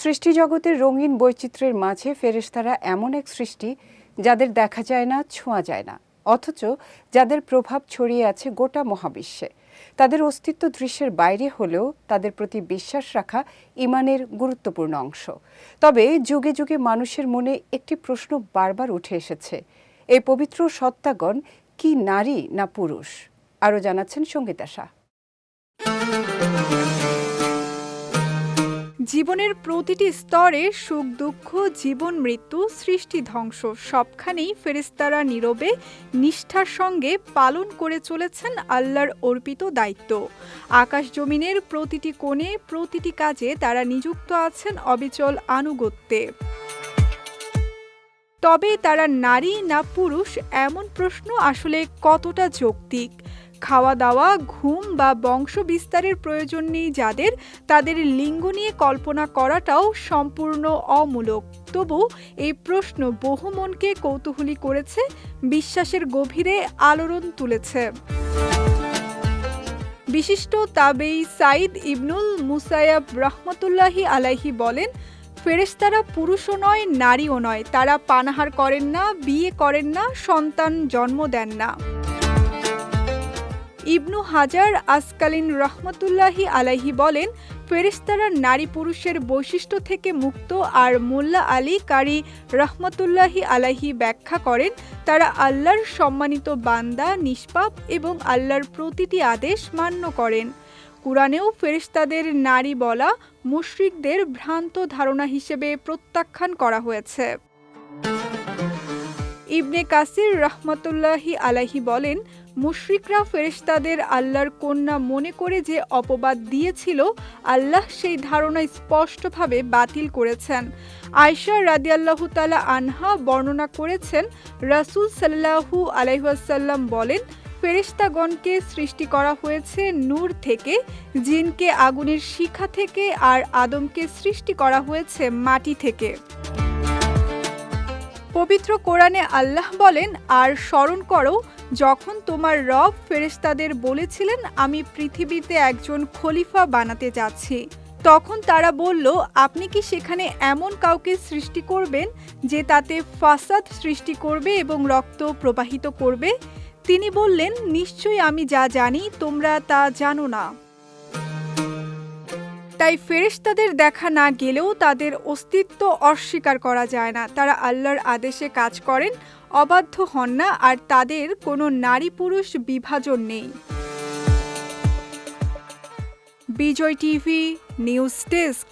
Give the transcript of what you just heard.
সৃষ্টিজগতের রঙিন বৈচিত্র্যের মাঝে ফেরেশতারা এমন এক সৃষ্টি যাদের দেখা যায় না, ছোঁয়া যায় না। অথচ যাদের প্রভাব ছড়িয়ে আছে গোটা মহাবিশ্বে। তাদের অস্তিত্ব দৃশ্যের বাইরে হলেও তাদের প্রতি বিশ্বাস রাখা ইমানের গুরুত্বপূর্ণ অংশ। তবে যুগে যুগে মানুষের মনে একটি প্রশ্ন বারবার উঠে এসেছে, এই পবিত্র সত্তাগণ কি নারী না পুরুষ? আরও জানাচ্ছেন সঙ্গীতা শাহ। জীবনের প্রতিটি স্তরে সুখ, দুঃখ, জীবন, মৃত্যু, সৃষ্টি, ধ্বংস সবখানেই ফেরেস্তারা নীরবে নিষ্ঠার সঙ্গে পালন করে চলেছেন আল্লাহর অর্পিত দায়িত্ব। আকাশ জমিনের প্রতিটি কোণে প্রতিটি কাজে তারা নিযুক্ত আছেন অবিচল আনুগত্যে। তবে তারা নারী না পুরুষ এমন প্রশ্ন আসলে কতটা যৌক্তিক? খাওয়া দাওয়া ঘুম বা বংশ বিস্তারের প্রয়োজন নেই যাদের, তাদের লিঙ্গ নিয়ে কল্পনা করাটাও সম্পূর্ণ অমূলক। তবু এই প্রশ্ন বহু মনকে কৌতূহলী করেছে, বিশ্বাসের গভীরে আলোড়ন তুলেছে। বিশিষ্ট তাবেই সাইদ ইবনুল মুসায়াব রহমতুল্লাহি আলাইহি বলেন, ফেরেশতারা পুরুষও নয়, নারীও নয়। তারা পানাহার করেন না, বিয়ে করেন না, সন্তান জন্ম দেন না। ইবনু হাজার আসকালিন রহমতুল্লাহি আলাহি বলেন, ফেরেশতারা নারী পুরুষের বৈশিষ্ট্য থেকে মুক্ত আর মোল্লা আলী কারি রহমতুল্লাহি আলাহি ব্যাখ্যা করেন, তারা আল্লাহর সম্মানিত বান্দা, নিষ্পাপ এবং আল্লাহর প্রতিটি আদেশ মান্য করেন। কুরআনেও ফেরেশতাদের নারী বলা মুশরিকদের ভ্রান্ত ধারণা হিসেবে প্রত্যাখ্যান করা হয়েছে। ইবনে কাসির রহমতুল্লাহি আলাহি বলেন মুশরিকরা ফেরেশতাদের আল্লাহর কন্যা মনে করে যে অপবাদ দিয়েছিল, আল্লাহ সেই ধারণা স্পষ্টভাবে বাতিল করেছেন। আয়সা রাদিয়াল্লাহু তালা আনহা বর্ণনা করেছেন, রাসূল সাল্লাহু আলাইহাসাল্লাম বলেন, ফেরেশতাগণকে সৃষ্টি করা হয়েছে নূর থেকে, জিনকে আগুনের শিখা থেকে, আর আদমকে সৃষ্টি করা হয়েছে মাটি থেকে। পবিত্র কোরআনে আল্লাহ বলেন, আর স্মরণ করো, যখন তোমার রব ফেরেশতাদের বলেছিলেন, আমি পৃথিবীতে একজন খলিফা বানাতে যাচ্ছি। তখন তারা বলল, আপনি কি সেখানে এমন কাউকে সৃষ্টি করবেন, যে তাতে ফাসাদ সৃষ্টি করবে এবং রক্ত প্রবাহিত করবে? তিনি বললেন, নিশ্চয়ই আমি যা জানি, তোমরা তা জানো না। তাই ফেরেশতাদের দেখা না গেলেও তাদের অস্তিত্ব অস্বীকার করা যায় না। তারা আল্লাহর আদেশে কাজ করেন, অবাধ্য হন না আর তাদের কোনো নারী পুরুষ বিভাজন নেই। Bijoy TV, news desk.